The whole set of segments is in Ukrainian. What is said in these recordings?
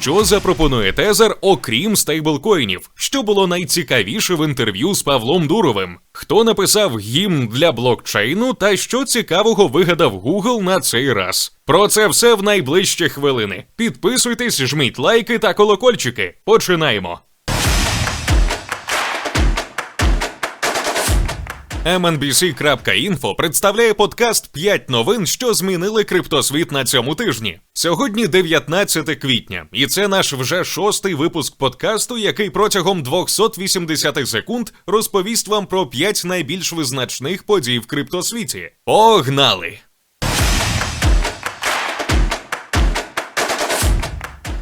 Що запропонує Тезер, окрім стейблкоїнів? Що було найцікавіше в інтерв'ю з Павлом Дуровим? Хто написав гімн для блокчейну та що цікавого вигадав Google на цей раз? Про це все в найближчі хвилини. Підписуйтесь, жміть лайки та колокольчики. Починаємо. MNBC.info представляє подкаст «5 новин, що змінили криптосвіт на цьому тижні. Сьогодні 19 квітня, і це наш вже шостий випуск подкасту, який протягом 280 секунд розповість вам про 5 найбільш визначних подій в криптосвіті. Погнали!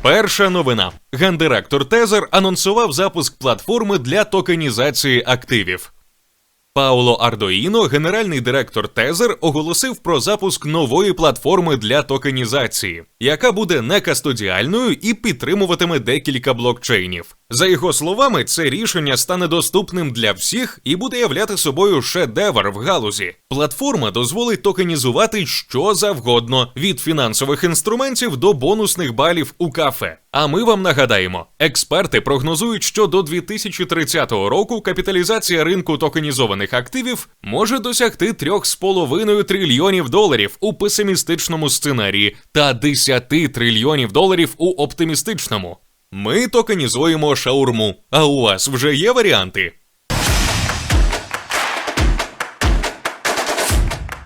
Перша новина: гендиректор Тезер анонсував запуск платформи для токенізації активів. Пауло Ардоїно, генеральний директор Тезер, оголосив про запуск нової платформи для токенізації, яка буде некастодіальною і підтримуватиме декілька блокчейнів. За його словами, це рішення стане доступним для всіх і буде являти собою шедевр в галузі. Платформа дозволить токенізувати що завгодно від фінансових інструментів до бонусних балів у кафе. А ми вам нагадаємо, експерти прогнозують, що до 2030 року капіталізація ринку токенізованих активів може досягти 3,5 трильйонів доларів у песимістичному сценарії та 10 трильйонів доларів у оптимістичному. Ми токенізуємо шаурму. А у вас вже є варіанти?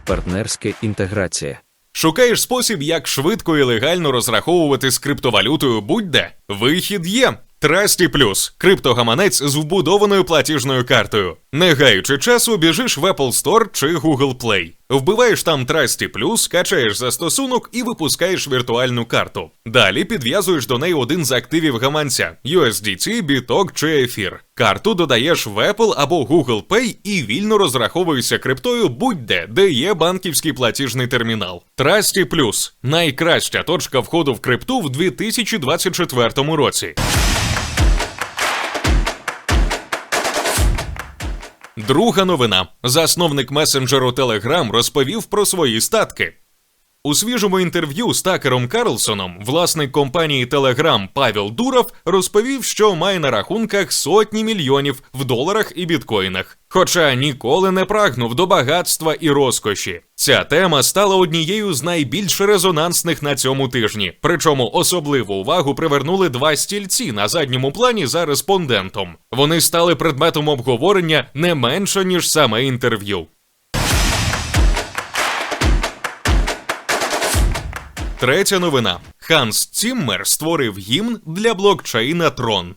Партнерська інтеграція. Шукаєш спосіб, як швидко і легально розраховувати з криптовалютою будь-де? Вихід є. Трасті Плюс криптогаманець з вбудованою платіжною картою. Не гаючи часу, біжиш в Apple Store чи Google Play. Вбиваєш там Трасті Плюс, качаєш застосунок і випускаєш віртуальну карту. Далі підв'язуєш до неї один з активів гаманця USDT, біток чи ефір. Карту додаєш в Apple або Google Pay і вільно розраховуєшся криптою будь-де, де є банківський платіжний термінал. Трасті Плюс найкраща точка входу в крипту в 2024 році. Друга новина: засновник месенджеру Telegram розповів про свої статки. У свіжому інтерв'ю з Такером Карлсоном власник компанії Telegram Павел Дуров розповів, що має на рахунках сотні мільйонів в доларах і біткоїнах. Хоча ніколи не прагнув до багатства і розкоші. Ця тема стала однією з найбільш резонансних на цьому тижні. Причому особливу увагу привернули два стільці на задньому плані за респондентом. Вони стали предметом обговорення не менше ніж саме інтерв'ю. Третя новина: Ханс Ціммер створив гімн для блокчейна Трон.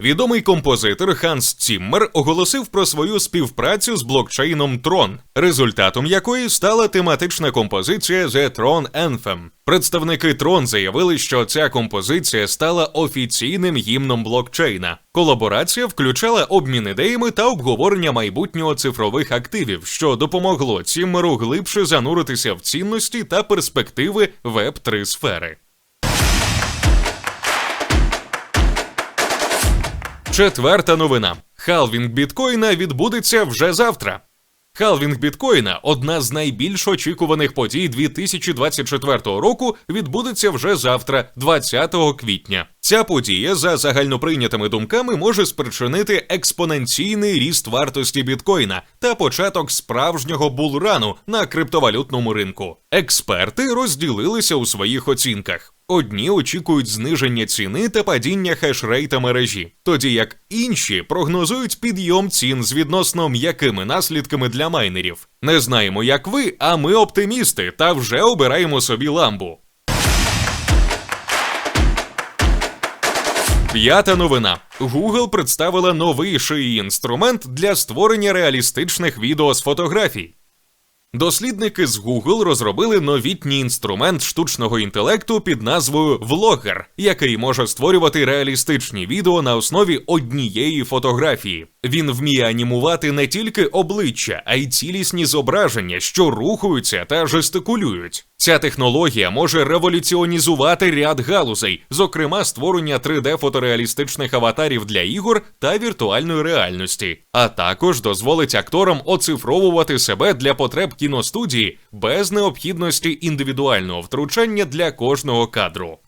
Відомий композитор Ханс Ціммер оголосив про свою співпрацю з блокчейном Tron, результатом якої стала тематична композиція The Tron Anthem. Представники Tron заявили, що ця композиція стала офіційним гімном блокчейна. Колаборація включала обмін ідеями та обговорення майбутнього цифрових активів, що допомогло Ціммеру глибше зануритися в цінності та перспективи Web 3 сфери. Четверта новина: Халвінг біткоїна відбудеться вже завтра. Халвінг біткоїна, одна з найбільш очікуваних подій 2024 року, відбудеться вже завтра, 20 квітня. Ця подія, за загальноприйнятими думками, може спричинити експоненційний ріст вартості біткоїна та початок справжнього булрану на криптовалютному ринку. Експерти розділилися у своїх оцінках. Одні очікують зниження ціни та падіння хешрейта мережі, тоді як інші прогнозують підйом цін з відносно м'якими наслідками для майнерів. Не знаємо, як ви, а ми оптимісти, та вже обираємо собі ламбу. П'ята новина: Google представила новий шиї інструмент для створення реалістичних відео з фотографій. Дослідники з Google розробили новітній інструмент штучного інтелекту під назвою Vlogger, який може створювати реалістичні відео на основі однієї фотографії. Він вміє анімувати не тільки обличчя, а й цілісні зображення, що рухаються та жестикулюють. Ця технологія може революціонізувати ряд галузей, зокрема створення 3D-фотореалістичних аватарів для ігор та віртуальної реальності, а також дозволить акторам оцифровувати себе для потреб кіностудії без необхідності індивідуального втручання для кожного кадру.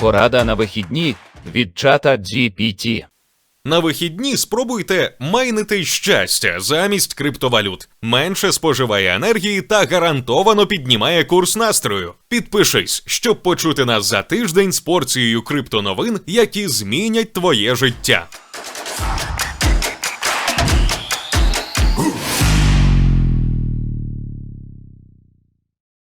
Порада на вихідні від чата GPT. На вихідні спробуйте майнити щастя замість криптовалют. Менше споживає енергії та гарантовано піднімає курс настрою. Підпишись, щоб почути нас за тиждень з порцією криптоновин, які змінять твоє життя.